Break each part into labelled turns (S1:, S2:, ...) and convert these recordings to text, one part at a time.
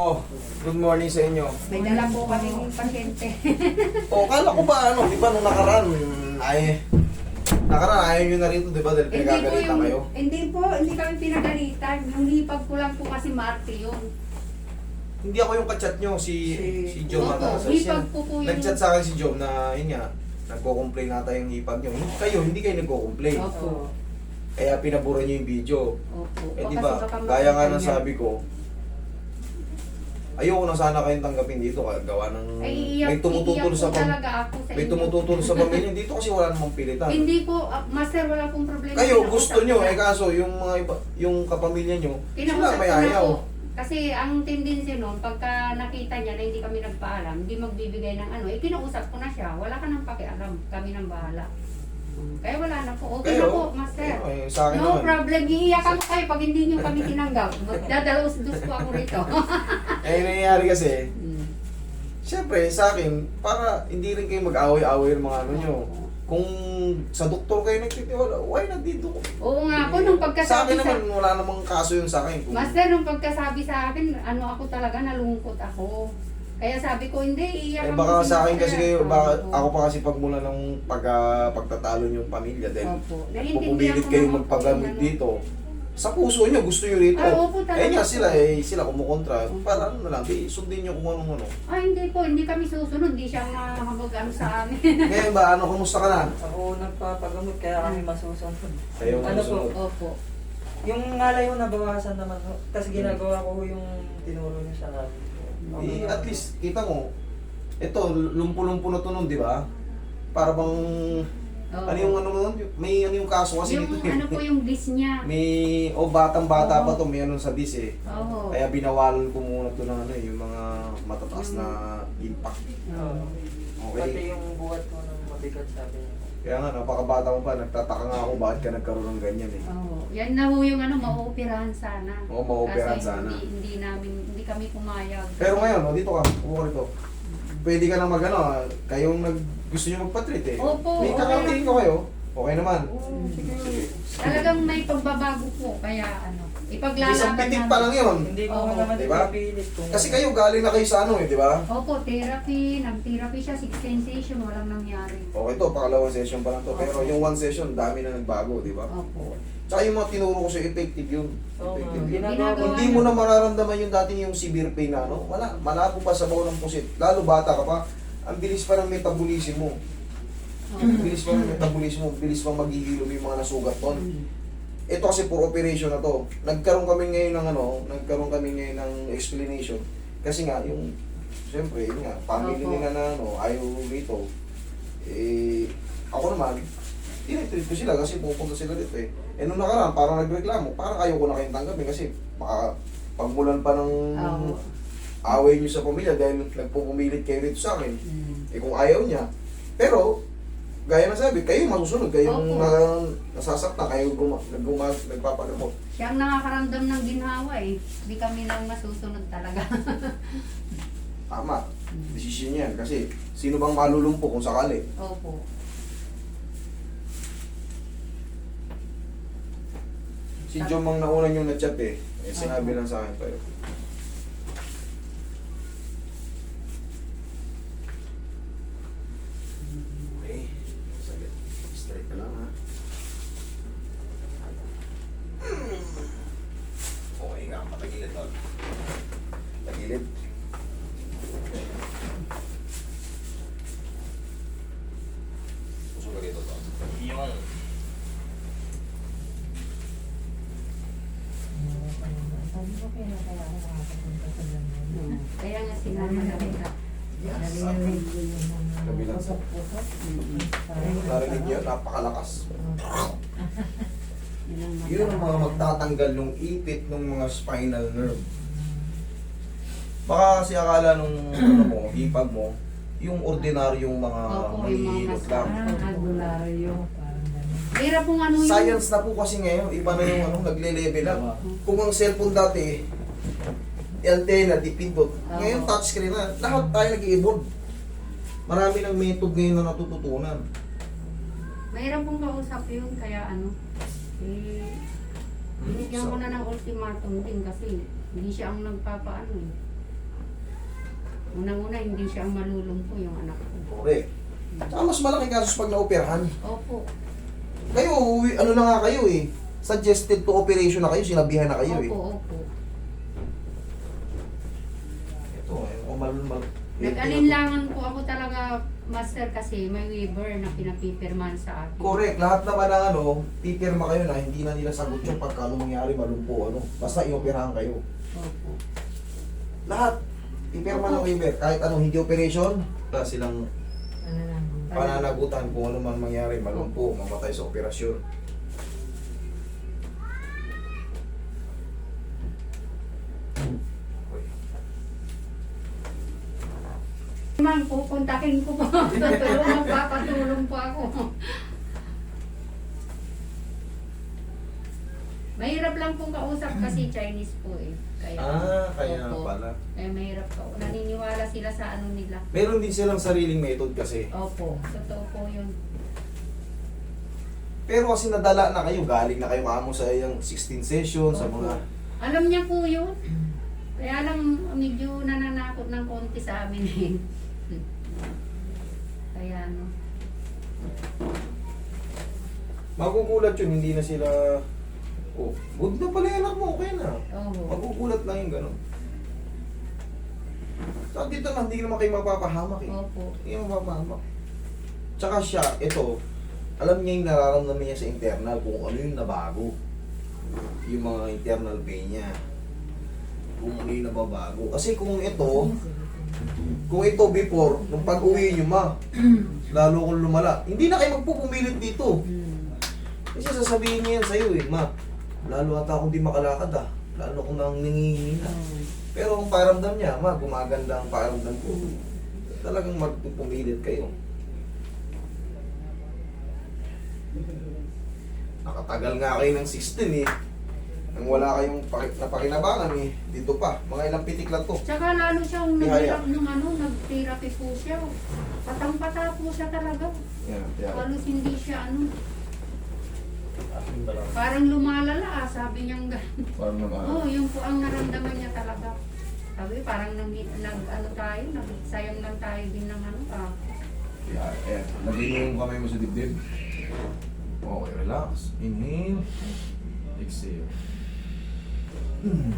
S1: Oh, good morning sa inyo.
S2: May dala po kaming pasyente.
S1: Oh, kala ko ba ano, di ba nung nakaraan, ay, nakaraan ayaw nyo na rito, di ba, dahil pinagagalitan kayo?
S2: hindi po, hindi kami pinagalitan. Yung hipag ko lang po kasi Marte yun.
S1: Hindi ako yung kachat nyo, si, si,
S2: Si-
S1: Jom
S2: Opo,
S1: Matalas.
S2: hipag po po yung-
S1: Nag-chat sa akin si Jom na, yun nga, nagko-complain nata yung hipag nyo. Hindi kayo, hindi kayo nagko-complain.
S2: Opo.
S1: Kaya pinabura nyo yung video.
S2: Opo.
S1: Eh di ba,
S2: baka
S1: gaya nga ng
S2: niya.
S1: sabi ko, ayoko na sana kayong tanggapin dito kaya gawa ng
S2: Ay, iiyak,
S1: may tumututol
S2: iiyak
S1: sa
S2: po
S1: pam-
S2: talaga ako sa
S1: may
S2: inyo.
S1: tumututol sa pamilya dito kasi wala namang pilitan.
S2: Hindi po, ah, master, wala pong problema.
S1: Kayo
S2: Kinausap
S1: gusto
S2: ko
S1: nyo
S2: na.
S1: eh kaso yung mga iba, yung kapamilya nyo, sila
S2: Kinausap
S1: may
S2: ko na
S1: ayaw.
S2: po. Kasi ang tendency nun, pagka nakita niya na hindi kami nagpaalam, hindi magbibigay ng ano, eh kinausap ko na siya, wala ka nang pakialam, kami nang bahala. Kaya wala na po, okay
S1: Kayo,
S2: na po, master.
S1: eh, sa akin
S2: No
S1: naman.
S2: problem, iiyak ako kayo pag hindi niyo kami tinanggap. Magdadalos-dos po ako rito.
S1: Eh nangyayari kasi,
S2: Hmm.
S1: syempre sa akin, para hindi rin kayo mag-away-away ng mga ano nyo. Kung sa doktor kayo nagtitiwala, why not dito?
S2: Oo nga po, nung
S1: Sa
S2: pagkasabi
S1: akin
S2: sa...
S1: naman, wala namang kaso yun sa akin. Kung,
S2: Master, nung pagkasabi sa akin, ano ako talaga, nalungkot ako. Kaya sabi ko, hindi, iiyak
S1: eh
S2: ako
S1: baka
S2: si
S1: sa akin
S2: Master.
S1: kasi kayo, baka
S2: Opo.
S1: ako pa kasi pagmula ng pag, ah, pagtatalo yung pamilya, dahil
S2: Opo.
S1: pupumilit
S2: Naiintindihan ko
S1: kayo
S2: naman po
S1: magpagamit
S2: yung ano.
S1: dito. Sa puso nyo, gusto nyo rito.
S2: Ah, opo, talaga
S1: eh nga
S2: po.
S1: sila, eh sila kumukontra. Para ano na lang, di, sundin nyo kung anong ano.
S2: Ah, hindi po, hindi kami susunod, hindi siya mahabag ano sa amin.
S1: Ngayon ba, ano, kumusta ka na?
S3: Ako nagpapagamot kaya kami masusunod.
S1: Kayo
S3: ano po,
S1: masusunod.
S2: Opo.
S3: yung ngalay ko nabawasan naman ho. Tapos ginagawa ko ho yung tinuro niya sa akin.
S1: Eh, at least, kita mo, ito, lumpo-lumpo na to nun, di ba? Para bang,
S2: Oo.
S1: ano yung ano nun? May ano yung kaso kasi
S2: yung
S1: dito. eh.
S2: ano po yung dis niya.
S1: May, o batang-bata
S2: Oo.
S1: pa to, may ano sa dis eh.
S2: Oo.
S1: Kaya binawalan ko muna to ng ano, eh, yung mga matataas na impact.
S3: Oo. Pati
S1: Okay?
S3: yung buhat ko ng mabigat sabi niya.
S1: Kaya nga, napakabata mo pa, nagtataka nga ako bakit ka nagkaroon ng ganyan eh.
S2: Oo. Yan na ho yung ano, mauoperahan sana.
S1: Oo, mauoperahan
S2: Kaso
S1: sana.
S2: Hindi, hindi namin, hindi kami pumayag.
S1: Pero ngayon, o, dito ka, upo ka rito. Pwede ka na mag ano, ah, kayong nag, gusto nyo magpa-treat eh.
S2: Opo,
S1: May
S2: okay
S1: kakatingin ko kayo. Okay naman.
S3: Oo, sige.
S2: Talagang may pagbabago po, kaya ano, ipaglalaban
S1: Isang pitik pa lang yun.
S3: Hindi ko
S2: Oo.
S3: naman
S1: Diba?
S3: ipapilit kung...
S1: Kasi kayo galing na kayo sa ano eh, di ba?
S2: Opo, therapy, nag-therapy siya, six sensation, walang nangyari.
S1: Okay to, pangalawang session pa lang to. Pero yung one session, dami na nagbago, di ba?
S2: Opo.
S1: Tsaka yung mga tinuro ko sa effective yun.
S3: Oo,
S1: Effective yun.
S3: ginagawa ko.
S1: Hindi mo na mararamdaman yung dating yung severe pain na ano. Wala, malabo pa sa baon ng pusit. Lalo bata ka pa, ang bilis pa ng metabolism mo. Ang bilis pa ng metabolism mo, bilis pa maghihilo yung mga nasugat ton. Ito kasi for operation na to. Nagkaroon kami ngayon ng ano, nagkaroon kami ngayon ng explanation. Kasi nga, yung, siyempre, yun nga, family
S2: Opo.
S1: nila na ano, ayaw rito. Eh, ako naman, tinitreat ko sila kasi pupunta sila dito eh. Eh nung nakaraan, parang nagreklamo, parang ayaw ko na kayong tanggapin kasi baka pagmulan pa ng
S2: Oo.
S1: away nyo sa pamilya dahil nagpupumilit kayo rito sa akin.
S2: Mm.
S1: Eh kung ayaw niya. Pero, gaya na sabi, kayo masusunod, kayo
S2: Opo.
S1: na, nasasaktan, kayo guma, nagguma, nagpapagamot.
S2: Siya ang nakakaramdam ng ginhawa eh. Hindi kami lang masusunod talaga.
S1: Tama. Desisyon yan kasi sino bang malulumpo kung sakali?
S2: Opo.
S1: Si Jom ang nauna yung na-chat eh. eh sinabi lang sa akin tayo. Okay. Saglit. Straight ka lang ha. Okay nga, patagilid tol. Tagilid. Pusog ka dito tol. Yung.
S2: Mm. Kaya nga sinama na kita.
S1: Kabilang sa. Narinig niyo, napakalakas.
S2: Yun ang
S1: mga magtatanggal ng ipit ng mga spinal nerve. Baka kasi akala nung ano mo, hipag mo, yung ordinaryong mga
S2: Opo, yung mga
S1: manghihilot lang.
S2: Hirap pong ano yun.
S1: Science na po kasi ngayon, iba na yung ano, nagle-level up. Kung ang cellphone dati, antena, dipindot. Ngayon touchscreen na. Lahat tayo nag-evolve. Marami ng method ngayon na natututunan.
S2: Mahirap pong kausap yun, kaya ano. Eh, binigyan ko na ng ultimatum din kasi hindi siya ang nagpapaano eh. Unang-una, hindi siya ang malulumpo yung anak ko.
S1: Correct. Tsaka mas malaki kasos pag naoperahan.
S2: Opo.
S1: Kayo, uwi- ano na nga kayo eh. Suggested to operation na kayo, sinabihan na kayo eh.
S2: Opo, opo.
S1: Ito, eh, kung mal mal
S2: Nag-alinlangan po ako talaga, master, kasi may waiver na pinapipirman sa akin.
S1: Correct. Lahat naman ng ano, pipirma kayo na hindi na nila sagot yung pagka ano mangyari, malumpo, ano. Basta ioperahan kayo.
S2: Opo.
S1: Lahat. Pipirma ng waiver. Kahit ano, hindi operation, wala silang pananagutan kung ano man mangyari, malumpo, mamatay sa operasyon.
S2: Man, pupuntakin ko po. Pero magpapatulong po ako. Mahirap lang pong kausap kasi Chinese po eh. Kaya,
S1: Ah, kaya
S2: Opo.
S1: pala.
S2: Kaya mahirap po. Naniniwala sila sa ano nila.
S1: Meron din silang sariling method kasi.
S2: Opo, totoo po yun.
S1: Pero kasi nadala na kayo, galing na kayo kamo sa yung 16 session, sa
S2: Opo.
S1: mga...
S2: Alam niya po yun. Kaya lang medyo nananakot ng konti sa amin eh. Kaya ano.
S1: Magugulat yun, hindi na sila... Oh, good na pala yung anak mo, okay na.
S2: Oo.
S1: Magugulat lang yung gano'n. Sa dito na, hindi naman kayo mapapahamak eh.
S2: Opo.
S1: Hindi naman mapapahamak. Tsaka siya, ito, alam niya yung nararamdaman niya sa internal kung ano yung nabago. Yung mga internal pain niya. Kung ano yung nababago. Kasi kung ito, kung ito before, nung pag-uwi niyo ma, lalo kung lumala, hindi na kayo magpupumilit dito.
S2: Hmm.
S1: Kasi sasabihin niya yan sa'yo eh, ma, lalo ata akong di makalakad ah. Lalo kong nang nangihina. Pero ang paramdam niya, ma, gumaganda ang paramdam ko. Talagang magpupumilit kayo. Nakatagal nga kayo ng 16 eh. Nang wala kayong paki- napakinabangan eh. Dito pa, mga ilang pitik lang to.
S2: Tsaka lalo siyang
S1: Ihaya.
S2: nag nung ano, nag-therapy po siya. Patang-pata po siya talaga.
S1: Yan, yan.
S2: Halos hindi siya ano. Parang lumalala ah, sabi niya gano'n.
S1: Parang naman.
S2: Oo, yung po ang naramdaman niya talaga. Sabi, parang nag, nag ano tayo, nagsayang lang tayo din ng ano ah.
S1: Yan, yan. Lagyan yung kamay mo sa dibdib. Okay, relax. Inhale. Exhale. Hmm.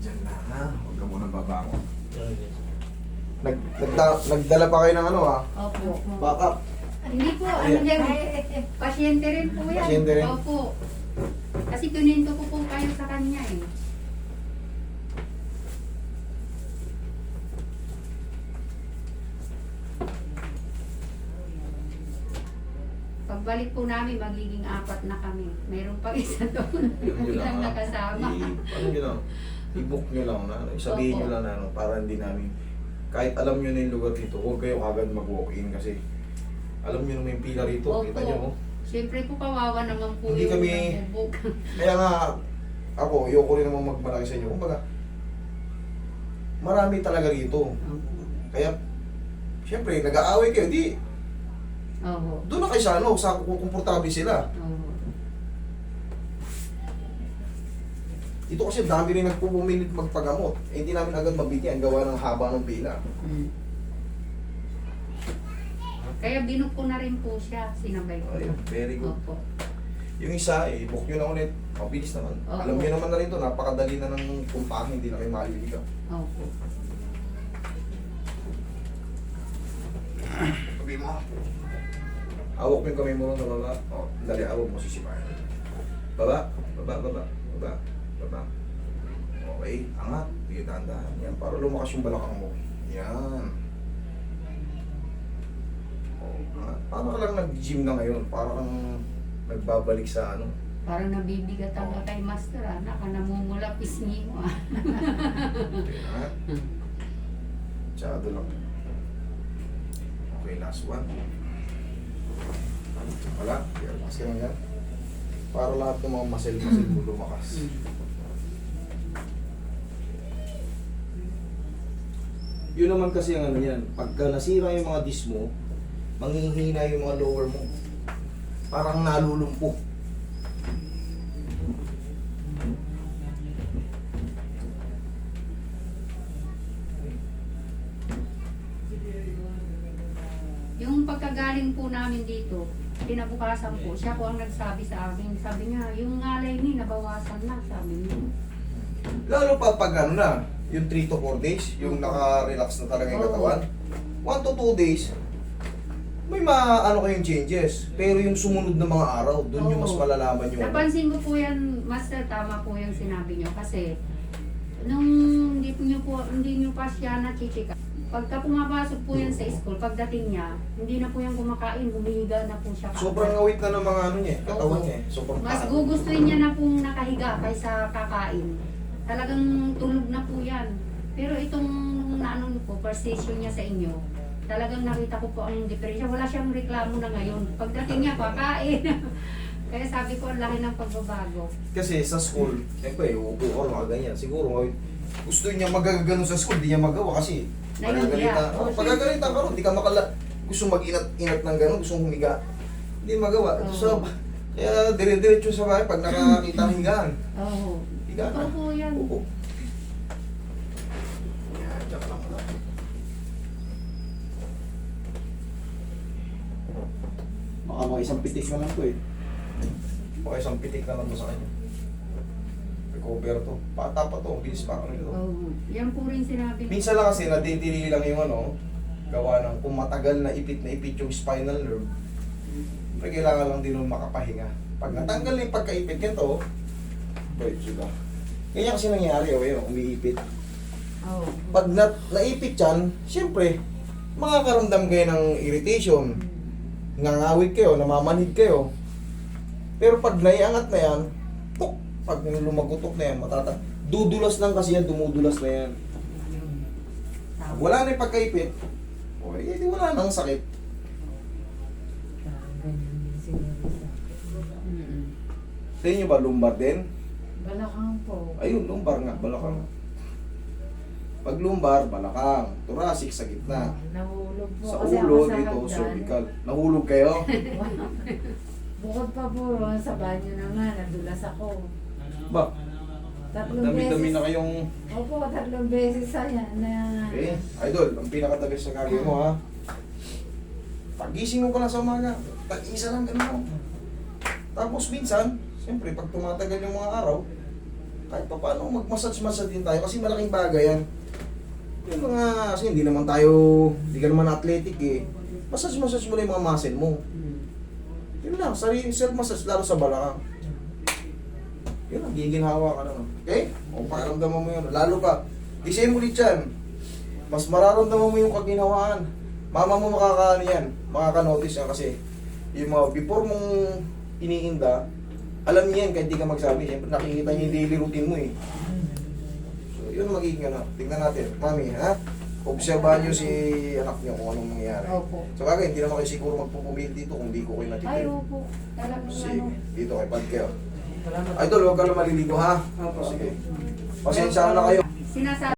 S1: Diyan na ha. Huwag ka muna babangon. Nag, nagda, nagdala pa kayo ng ano ha?
S2: Opo.
S1: Back up.
S2: Hindi po, ano yan, pasyente rin po yan.
S1: Pasyente rin?
S2: Opo. Kasi tuninto ko po kayo sa kanya eh. Pagbalik po namin, magiging apat na kami. Mayroon pa isa doon. Ilang nakasama.
S1: Ano nyo lang. I-book nyo lang na. ano, Sabihin nyo lang na ano, para hindi namin. Kahit alam nyo na yung lugar dito, huwag kayo kagad mag-walk-in kasi alam nyo naman yung pila rito. Kita nyo oh.
S2: Siyempre po kawawa naman po
S1: Hindi
S2: yung
S1: kami-
S2: nagbo-book.
S1: Kaya nga, ako, ayoko rin naman magmalaki sa inyo. Kumbaga, marami talaga rito. Kaya, siyempre, nag-aaway kayo. Di,
S2: Oo.
S1: doon na kayo sa ano, sa kung komportable sila.
S2: Oo.
S1: Ito kasi dami rin nagpupumilit magpagamot. Eh, hindi namin agad mabigyan gawa ng haba ng pila.
S2: Mm. Kaya binuk ko na rin po siya, sinabay ko.
S1: Ayun, very good.
S2: Opo.
S1: Yung isa, eh, book nyo na ulit. Mabilis naman.
S2: Oo.
S1: Alam nyo naman na rin to, napakadali na ng pumpahan, hindi na kayo maliligaw.
S2: Opo.
S1: Sabi mo. Hawak mo yung kamay mo sa baba. O, dali, hawak mo sisipayan. Baba, baba, baba, baba, baba. Okay, angat. Sige, dahan-dahan. Yan, para lumakas yung balakang mo. Yan. O, angat. Para ka lang nag-gym na ngayon. Para kang nagbabalik sa ano.
S2: Parang nabibigat ang kay Master, ah. Naka namumula pisngi mo, ah.
S1: Tsado lang. Okay, last one. Wala, relax ka lang yan. Para lahat ng mga muscle-muscle mo lumakas. Yun naman kasi ang ano yan, pagka nasira yung mga disc mo, manghihina yung mga lower mo. Parang nalulumpo.
S2: Yung pagkagaling po namin dito, kinabukasan po, siya po ang nagsabi sa amin. Sabi niya, yung ngalay ni nabawasan na, sabi niya.
S1: Lalo pa pag ano na, yung 3 to 4 days, yung naka-relax na talaga yung katawan. 1 to 2 days, may maano kayong changes. Pero yung sumunod na mga araw, doon yung mas
S2: Oo.
S1: malalaman yung ano.
S2: Napansin ko po yan, Master, tama po yung sinabi niyo. Kasi, nung hindi niyo po, hindi niyo pa siya nachichika. Pagka pumapasok po yan sa school, pagdating niya, hindi na po yan kumakain, humihiga na po siya. kaagad.
S1: Sobrang awit na ng mga ano niya, katawan
S2: Oo.
S1: niya. eh. Sobrang
S2: Mas gugustuhin niya na pong nakahiga kaysa kakain. Talagang tulog na po yan. Pero itong naano po, persission niya sa inyo, talagang nakita ko po ang diferensya. Wala siyang reklamo na ngayon. Pagdating niya, kakain. Kaya sabi ko, ang laki ng pagbabago.
S1: Kasi sa school, siyempre, uupo ka, mga ganyan. Siguro, gusto niya magagano sa school, di niya magawa kasi pagagalitan.
S2: Oo,
S1: Oh, pagagalitan ka ron, di ka makala, gusto mag-inat-inat ng gano'n, gusto humiga. Hindi magawa.
S2: Oo.
S1: So, kaya dire-diretso sa bahay pag nakakita ng higaan.
S2: Oo.
S1: Higa na.
S2: Totoo po yan.
S1: Upo. Yan, diyan ka lang muna. Baka mga isang pitik na lang to eh. Baka isang pitik na lang to sa kanya. Recover to. Bata pa to, bilis pa ako nito.
S2: Oo. Yan po rin sinabi.
S1: Minsan lang kasi nadidili lang yung ano, gawa ng kung matagal na ipit na ipit yung spinal nerve, pero kailangan lang din makapahinga. Pag natanggal na yung pagkaipit ganito, wait, suga. Ganyan kasi nangyari, oh, yun, umiipit.
S2: Oo.
S1: Pag na, naipit yan, siyempre, makakaramdam kayo ng irritation. Ngangawit kayo, namamanhid kayo. Pero pag naiangat na yan, tuk, pag lumagutok na yan, matata. Dudulas lang kasi yan, dumudulas na yan. Pag wala na yung pagkaipit, o eh, di wala nang sakit. Sa inyo ba, lumbar din?
S4: Balakang po.
S1: Ayun, lumbar nga, balakang. Pag lumbar, balakang. Thoracic sa gitna.
S4: Nahulog po
S1: Sa
S4: kasi
S1: ulo,
S4: ako
S1: dito,
S4: hagdan.
S1: cervical. Nahulog kayo?
S4: Bukod pa po sa banyo na nga, nadulas ako.
S1: Ba,
S4: Tatlong
S1: dami-dami
S4: beses.
S1: na kayong...
S4: Opo, tatlong beses sa yan na...
S1: Eh, idol, ang pinaka-the best sa gagawin mo ha. Pagising mo pa lang sa umaga, tag-isa lang ganun mo. Tapos minsan, siyempre, pag tumatagal yung mga araw, kahit pa paano mag-massage-massage din tayo kasi malaking bagay yan. Yung mga, kasi hindi naman tayo, hindi ka naman athletic eh. Massage-massage mo lang yung mga muscle mo. Yun lang, sarili self-massage lalo sa balakang. Yun lang, giginhawa ka naman. Okay? O pakiramdaman mo yun. Lalo pa, the same ulit. Mas mararamdaman mo yung kaginhawaan. Mama mo makakaano yan, makaka-notice yan kasi yung mga before mong iniinda, alam niya yan kahit di ka magsabi. Siyempre nakikita niya yung daily routine mo eh. Yun magiging ano. Tingnan natin. Mami, ha? Obserbahan niyo si anak niyo kung anong mangyayari.
S2: Opo.
S1: So kagaya, hindi naman kayo siguro magpupumil dito kung di ko kayo
S2: Ay,
S1: natitip.
S2: opo. Talagang
S1: Sige,
S2: ano.
S1: dito kay Pad kayo.
S3: Salamat.
S1: Idol, huwag ka lang maliligo ha.
S3: Opo.
S1: Sige. Pasensya na kayo.
S2: Sinasabi